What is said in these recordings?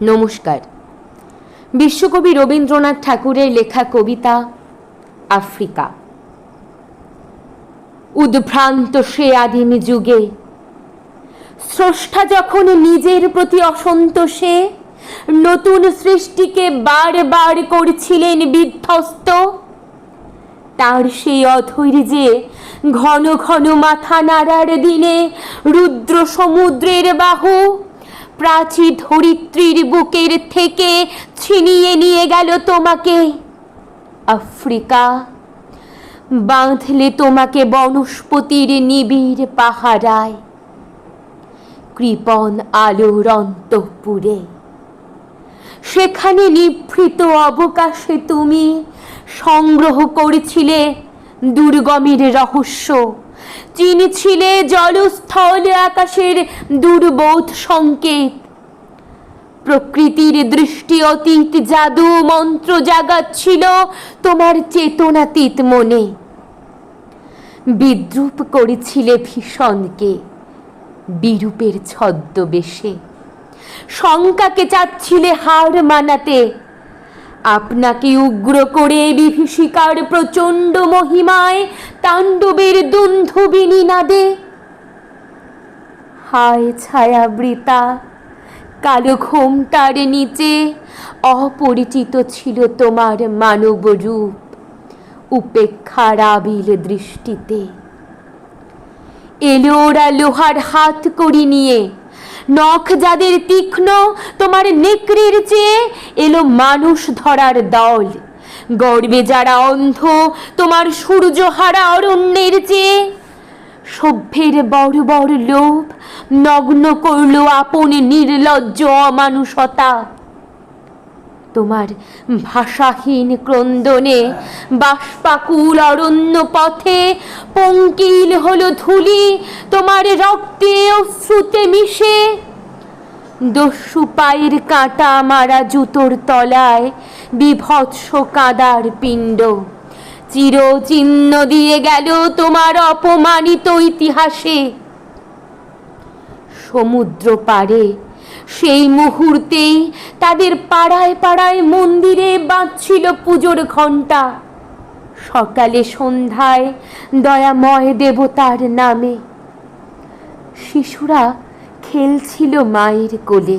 নমস্কার। বিশ্বকবি রবীন্দ্রনাথ ঠাকুরের লেখা কবিতা, আফ্রিকা। উদ্ভ্রান্ত সে আদিম যুগে, স্রষ্টা যখন নিজের প্রতি অসন্তোষে, নতুন সৃষ্টিকে বারবার করছিলেন বিধ্বস্ত, তার সেই অধৈর্যে ঘন ঘন মাথা নাড়ার দিনে রুদ্র সমুদ্রের বাহু প্রাচী ধরিত্রীর বুকের থেকে ছিনিয়ে নিয়ে গেল তোমাকে। আফ্রিকা, বাঁধলে তোমাকে বনস্পতির নিবিড় পাহারায়। কৃপণ আলোর অন্তঃপুরে। সেখানে নিভৃত অবকাশে তুমি সংগ্রহ করেছিলে দুর্গমের রহস্য। চিনেছিলে জলস্থল আকাশের দুর্বোধ সংকেত। প্রকৃতির দৃষ্টি অতীত জাদু মন্ত্র জাগাচ্ছিল তোমার চেতনাতীত মনে। বিদ্রুপ করেছিলে ভীষণকে বিরূপের ছদ্মবেশে। শঙ্কাকে চাচ্ছিলে হার মানাতে। আপনাকে উগ্র করে বিভীষিকার প্রচণ্ড মহিমায় তাণ্ডবের দুন্ধুবিনী নাদে হায় ছায়াবৃতা, কালো ঘোমটার নিচে অপরিচিত ছিল তোমার মানব রূপ, উপেক্ষার আবিল দৃষ্টিতে। এলো ওরা লোহার হাত করি নিয়ে নখ যাদের তীক্ষ্ণ, তোমার নেকড়ের চেয়ে এলো মানুষ ধরার দল। গর্বে যারা অন্ধ, তোমার সূর্য হারা অরণ্যের চেয়ে। সভ্যের বড় বড় লোভ নগ্ন করল আপন নির্লজ্জ অমানুষতা। তোমার ভাষাহীন ক্রন্দনে বাষ্পাকুল অরণ্য পথে পঙ্কিল হলো ধুলি, তোমার রক্তে অশ্রুতে মিশে। দস্যু পায়ের কাঁটা মারা জুতোর তলায় বিভৎস কাদার পিণ্ড। চিরচিহ্ন দিয়ে গেল তোমার অপমানিত ইতিহাসে। সমুদ্র পাড়ে সেই মুহূর্তেই তাদের পাড়ায় পাড়ায় মন্দিরে বাজছিল পুজোর ঘণ্টা। সকালে সন্ধ্যায় দয়াময় দেবতার নামে। শিশুরা খেলছিল মায়ের কোলে।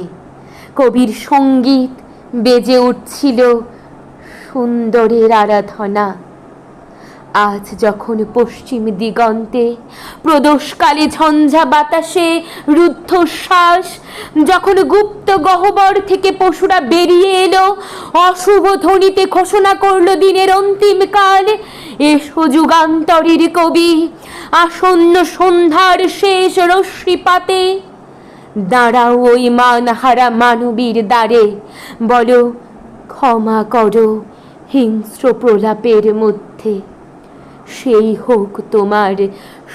কবির সংগীত বেজে উঠছিল সুন্দরের আরাধনা। আজ যখন পশ্চিম দিগন্তে প্রদোষকালে ঝঞ্ঝা বাতাসে রুদ্ধশ্বাস, যখন গুপ্ত গহ্বর থেকে পশুরা বেরিয়ে এলো, অশুভ ধ্বনিতে ঘোষণা করল দিনের অন্তিম কাল, এসো যুগান্তরের কবি, আসন্ন সন্ধ্যার শেষ রশ্মিপাতে। দাঁড়াও ওই মানহারা মানবীর দ্বারে, বলো, ক্ষমা করো হিংস্র প্রলাপের মধ্যে। সেই হোক তোমার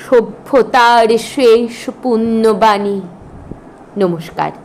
সভ্যতার শেষ পুণ্যবাণী। নমস্কার।